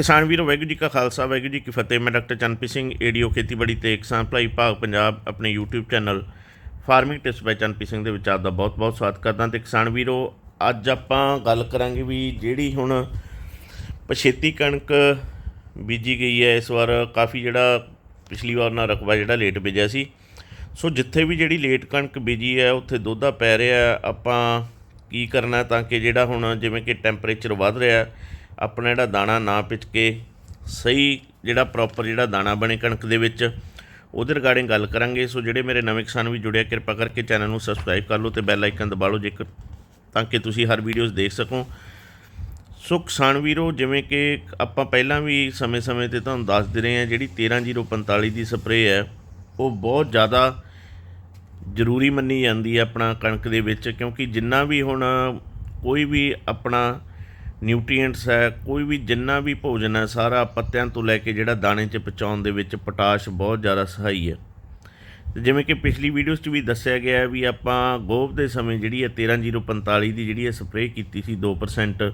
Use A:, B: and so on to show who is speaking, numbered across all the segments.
A: ਕਿਸਾਨ ਵੀਰੋ ਵਾਹਿਗੁਰੂ ਜੀ ਕਾ ਖਾਲਸਾ ਵਾਹਿਗੁਰੂ ਜੀ ਕੀ ਫਤਿਹ। ਮੈਂ ਡਾਕਟਰ ਚੰਨਪ੍ਰੀਤ ਸਿੰਘ ਏਡੀਓ ਖੇਤੀਬਾੜੀ ਤੇ ਕਿਸਾਨ ਭਲਾਈ ਭਾਗ ਪੰਜਾਬ ਆਪਣੇ YouTube channel farming tips by Channpreet Singh ਦੇ ਵਿੱਚ ਆਪ ਦਾ ਬਹੁਤ-ਬਹੁਤ ਸਵਾਗਤ ਕਰਦਾ। ਤੇ ਕਿਸਾਨ ਵੀਰੋ ਅੱਜ ਆਪਾਂ ਗੱਲ ਕਰਾਂਗੇ ਵੀ ਜਿਹੜੀ ਹੁਣ ਪਛੇਤੀ ਕਣਕ ਬੀਜੀ ਗਈ ਹੈ ਇਸ ਵਾਰ ਕਾਫੀ ਜਿਹੜਾ ਪਿਛਲੀ ਵਾਰ ਨਾਲ ਰਕਬਾ ਜਿਹੜਾ ਲੇਟ ਬੀਜਿਆ ਸੀ। ਸੋ ਜਿੱਥੇ ਵੀ ਜਿਹੜੀ ਲੇਟ ਕਣਕ ਬੀਜੀ ਹੈ ਉੱਥੇ ਦੋਧਾ ਪੈ ਰਿਹਾ ਆਪਾਂ ਕੀ ਕਰਨਾ ਤਾਂ ਕਿ ਜਿਹੜਾ ਹੁਣ ਜਿਵੇਂ ਕਿ ਟੈਂਪਰੇਚਰ ਵੱਧ ਰਿਹਾ ਹੈ, ਆਪਣਾ ਜਿਹੜਾ ਦਾਣਾ ਨਾ ਪਿਚ ਕੇ ਸਹੀ ਜਿਹੜਾ ਪ੍ਰੋਪਰ ਜਿਹੜਾ ਦਾਣਾ ਬਣੇ ਕਣਕ ਦੇ ਵਿੱਚ, ਉਹਦੇ ਰਿਗਾਰਡਿੰਗ ਗੱਲ ਕਰਾਂਗੇ। ਸੋ ਜਿਹੜੇ ਮੇਰੇ ਨਵੇਂ ਕਿਸਾਨ ਵੀ ਜੁੜਿਆ, ਕਿਰਪਾ ਕਰਕੇ ਚੈਨਲ ਨੂੰ ਸਬਸਕ੍ਰਾਈਬ ਕਰ ਲਓ ਤੇ ਬੈਲ ਆਈਕਨ ਦਬਾ ਲਓ ਜੇਕਰ, ਤਾਂ ਕਿ ਤੁਸੀਂ ਹਰ ਵੀਡੀਓਜ਼ ਦੇਖ ਸਕੋ। ਸੋ ਕਿਸਾਨ ਵੀਰੋ, ਜਿਵੇਂ ਕਿ ਆਪਾਂ ਪਹਿਲਾਂ ਵੀ ਸਮੇਂ-ਸਮੇਂ ਤੇ ਤੁਹਾਨੂੰ ਦੱਸਦੇ ਰਹੇ ਹਾਂ, ਜਿਹੜੀ 13045 ਦੀ ਸਪਰੇਅ ਹੈ, ਉਹ ਬਹੁਤ ਜ਼ਿਆਦਾ ਜ਼ਰੂਰੀ ਮੰਨੀ ਜਾਂਦੀ ਹੈ ਆਪਣਾ ਕਣਕ ਦੇ ਵਿੱਚ, ਕਿਉਂਕਿ ਜਿੰਨਾ ਵੀ ਹੁਣ ਕੋਈ ਵੀ ਆਪਣਾ ਨਿਊਟ੍ਰੀਐਂਟਸ ਹੈ, ਕੋਈ ਵੀ ਜਿੰਨਾ ਵੀ ਭੋਜਨ ਹੈ, ਸਾਰਾ ਪੱਤਿਆਂ ਤੋਂ ਲੈ ਕੇ ਜਿਹੜਾ ਦਾਣੇ 'ਚ ਪਹੁੰਚਾਉਣ ਦੇ ਵਿੱਚ ਪੋਟਾਸ਼ ਬਹੁਤ ਜ਼ਿਆਦਾ ਸਹਾਈ ਹੈ। ਤੇ ਜਿਵੇਂ ਕਿ ਪਿਛਲੀ ਵੀਡੀਓਜ਼ 'ਚ ਵੀ ਦੱਸਿਆ ਗਿਆ ਹੈ ਵੀ ਆਪਾਂ ਗੋਭ ਦੇ ਸਮੇਂ ਜਿਹੜੀ ਹੈ 13045 ਦੀ ਜਿਹੜੀ ਹੈ ਸਪਰੇਅ ਕੀਤੀ ਸੀ 2%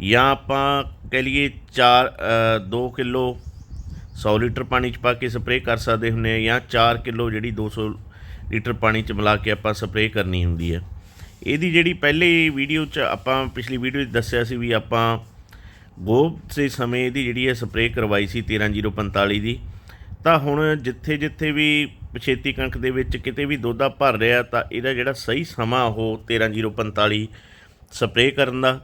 A: ਜਾਂ ਆਪਾਂ ਕਹਿ ਲਈਏ 4 2 ਕਿਲੋ 100 ਲੀਟਰ ਪਾਣੀ 'ਚ ਪਾ ਕੇ ਸਪਰੇਅ ਕਰ ਸਕਦੇ ਹੁੰਦੇ ਆ ਜਾਂ 4 ਕਿਲੋ ਜਿਹੜੀ 200 ਲੀਟਰ ਪਾਣੀ 'ਚ ਮਿਲਾ ਕੇ ਆਪਾਂ ਸਪਰੇਅ ਕਰਨੀ ਹੁੰਦੀ ਹੈ। ਇਹਦੀ ਜਿਹੜੀ ਪਹਿਲੇ ਵੀਡੀਓ 'ਚ ਆਪਾਂ ਪਿਛਲੀ ਵੀਡੀਓ 'ਚ ਦੱਸਿਆ ਸੀ ਵੀ ਆਪਾਂ ਗੋਭ ਦੇ ਸਮੇਂ ਇਹਦੀ ਜਿਹੜੀ ਹੈ ਸਪਰੇਅ ਕਰਵਾਈ ਸੀ 13045 ਦੀ। ਤਾਂ ਹੁਣ ਜਿੱਥੇ ਜਿੱਥੇ ਵੀ ਪਛੇਤੀ ਕਣਕ ਦੇ ਵਿੱਚ ਕਿਤੇ ਵੀ ਦੋਧਾ ਭਰ ਰਿਹਾ, ਤਾਂ ਇਹਦਾ ਜਿਹੜਾ ਸਹੀ ਸਮਾਂ ਉਹ 13045 ਸਪਰੇਅ ਕਰਨ ਦਾ।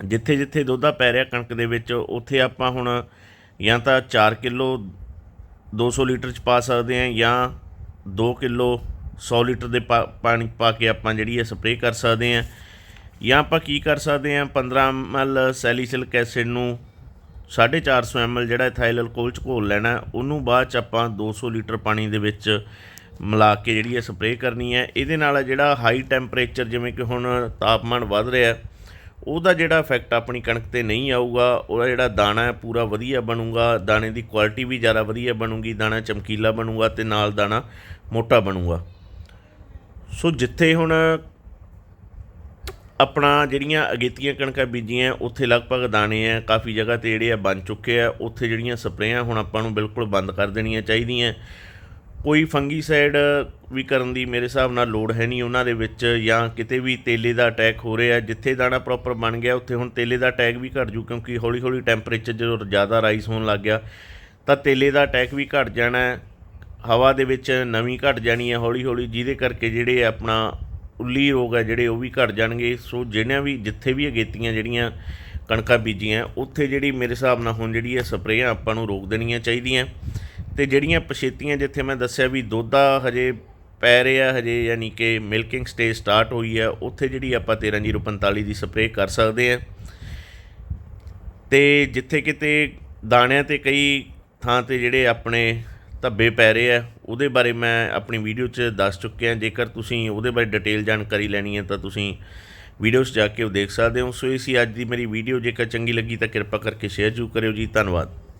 A: ਜਿੱਥੇ ਜਿੱਥੇ ਦੋਧਾ ਪੈ ਰਿਹਾ ਕਣਕ ਦੇ ਵਿੱਚ, ਉੱਥੇ ਆਪਾਂ ਹੁਣ ਜਾਂ ਤਾਂ 4 ਕਿਲੋ 200 ਲੀਟਰ ਚ ਪਾ ਸਕਦੇ ਹਾਂ ਜਾਂ 2 ਕਿਲੋ 100 ਲੀਟਰ ਦੇ ਪਾ- ਪਾਣੀ ਪਾ ਕੇ ਆਪਾਂ ਜਿਹੜੀ ਹੈ ਸਪਰੇਅ ਕਰ ਸਕਦੇ ਹਾਂ। ਜਾਂ ਆਪਾਂ ਕੀ ਕਰ ਸਕਦੇ ਹਾਂ 15 ml ਸੈਲੀਸਿਲਿਕ ਐਸਿਡ ਨੂੰ 450 ml ਜਿਹੜਾ ਇਥਾਈਲ ਅਲਕੋਹਲ ਚ ਘੋਲ ਲੈਣਾ, ਉਹਨੂੰ ਬਾਅਦ ਚ ਆਪਾਂ 200 ਲੀਟਰ ਪਾਣੀ ਦੇ ਵਿੱਚ ਮਿਲਾ ਕੇ ਜਿਹੜੀ ਹੈ ਸਪਰੇਅ ਕਰਨੀ ਹੈ। ਇਹਦੇ ਨਾਲ ਜਿਹੜਾ ਹਾਈ ਟੈਂਪਰੇਚਰ ਜਿਵੇਂ ਕਿ ਹੁਣ ਤਾਪਮਾਨ ਵੱਧ ਰਿਹਾ ਉਹਦਾ ਜਿਹੜਾ ਇਫੈਕਟ ਆਪਣੀ ਕਣਕ ਤੇ ਨਹੀਂ ਆਊਗਾ। ਉਹਦਾ ਜਿਹੜਾ ਦਾਣਾ ਹੈ, ਪੂਰਾ ਵਧੀਆ ਬਣੂਗਾ। ਦਾਣੇ ਦੀ ਕੁਆਲਿਟੀ ਵੀ ਜ਼ਿਆਦਾ ਵਧੀਆ ਬਣੂਗੀ, ਦਾਣਾ ਚਮਕੀਲਾ ਬਣੂਗਾ ਤੇ ਨਾਲ ਦਾਣਾ ਮੋਟਾ ਬਣੂਗਾ। ਸੋ ਜਿੱਥੇ ਹੁਣ ਆਪਣਾ ਜਿਹੜੀਆਂ ਅਗੇਤੀਆਂ ਕਣਕਾਂ ਬੀਜੀਆਂ, ਉੱਥੇ ਲਗਭਗ ਦਾਣੇ ਆ, ਕਾਫੀ ਜਗ੍ਹਾ ਤੇ ਜਿਹੜੇ ਆ ਬਣ ਚੁੱਕੇ ਆ, ਉੱਥੇ ਜਿਹੜੀਆਂ ਸਪਰੇਆਂ ਹੁਣ ਆਪਾਂ ਨੂੰ ਬਿਲਕੁਲ ਬੰਦ ਕਰ ਦੇਣੀਆਂ ਚਾਹੀਦੀਆਂ। ਕੋਈ ਫੰਗੀਸਾਈਡ ਵੀ ਕਰਨ ਦੀ ਮੇਰੇ ਹਿਸਾਬ ਨਾਲ ਲੋੜ ਹੈ ਨਹੀਂ ਉਹਨਾਂ ਦੇ ਵਿੱਚ, ਜਾਂ ਕਿਤੇ ਵੀ ਤੇਲੇ ਦਾ ਅਟੈਕ ਹੋ ਰਿਹਾ, ਜਿੱਥੇ ਦਾਣਾ ਪ੍ਰੋਪਰ ਬਣ ਗਿਆ, ਉੱਥੇ ਹੁਣ ਤੇਲੇ ਦਾ ਅਟੈਕ ਵੀ ਘਟ ਜੂ, ਕਿਉਂਕਿ ਹੌਲੀ ਹੌਲੀ ਟੈਂਪਰੇਚਰ ਜਦੋਂ ਜ਼ਿਆਦਾ ਰਾਈਜ਼ ਹੋਣ ਲੱਗ ਗਿਆ, ਤਾਂ ਤੇਲੇ ਦਾ ਅਟੈਕ ਵੀ ਘਟ ਜਾਣਾ ਹਵਾ ਦੇ ਵਿੱਚ ਨਮੀ ਘਟ ਜਾਣੀ ਹੈ, ਹੌਲੀ ਹੌਲੀ, ਜਿਹਦੇ ਕਰਕੇ ਜਿਹੜੇ ਆਪਣਾ ਉੱਲੀ ਰੋਗ ਹੈ ਜਿਹੜੇ, ਉਹ ਵੀ ਘਟ ਜਾਣਗੇ। ਸੋ ਜਿਹੜਿਆਂ ਵੀ, ਜਿੱਥੇ ਵੀ ਅਗੇਤੀਆਂ ਜਿਹੜੀਆਂ ਕਣਕਾਂ ਬੀਜੀਆਂ, ਉੱਥੇ ਜਿਹੜੀ ਮੇਰੇ ਹਿਸਾਬ ਨਾਲ ਹੁਣ ਜਿਹੜੀ ਹੈ ਸਪਰੇਆਂ ਆਪਾਂ ਨੂੰ ਰੋਕ ਦੇਣੀਆਂ ਚਾਹੀਦੀਆਂ। ਤੇ ਜਿਹੜੀਆਂ ਪਛੇਤੀਆਂ, ਜਿੱਥੇ ਮੈਂ ਦੱਸਿਆ ਵੀ ਦੋਧਾ ਹਜੇ ਪੈ ਰਿਹਾ, ਹਜੇ ਯਾਨੀ ਕਿ ਮਿਲਕਿੰਗ ਸਟੇਜ ਸਟਾਰਟ ਹੋਈ ਹੈ, ਉੱਥੇ ਜਿਹੜੀ ਆਪਾਂ 13045 ਦੀ ਸਪਰੇਅ ਕਰ ਸਕਦੇ ਆ ਤੇ ਜਿੱਥੇ ਕਿਤੇ ਦਾਣਿਆਂ ਤੇ ਕਈ ਥਾਂ ਤੇ ਜਿਹੜੇ ਆਪਣੇ ਧੱਬੇ ਪੈ ਰਹੇ ਆ। ਉਹਦੇ ਬਾਰੇ ਮੈਂ ਆਪਣੀ ਵੀਡੀਓ 'ਚ ਦੱਸ ਚੁੱਕਿਆ ਜੇਕਰ ਤੁਸੀਂ ਉਹਦੇ ਬਾਰੇ ਡਿਟੇਲ ਜਾਣਕਾਰੀ ਲੈਣੀ ਹੈ ਤਾਂ ਤੁਸੀਂ ਵੀਡੀਓ 'ਚ ਜਾ ਕੇ ਉਹ ਦੇਖ ਸਕਦੇ ਹੋ। ਸੋ ਇਹ ਸੀ ਅੱਜ ਦੀ ਮੇਰੀ ਵੀਡੀਓ। ਜੇਕਰ ਚੰਗੀ ਲੱਗੀ ਤਾਂ ਕਿਰਪਾ ਕਰਕੇ ਸ਼ੇਅਰ ਜ਼ਰੂਰ ਕਰਿਓ ਜੀ। ਧੰਨਵਾਦ।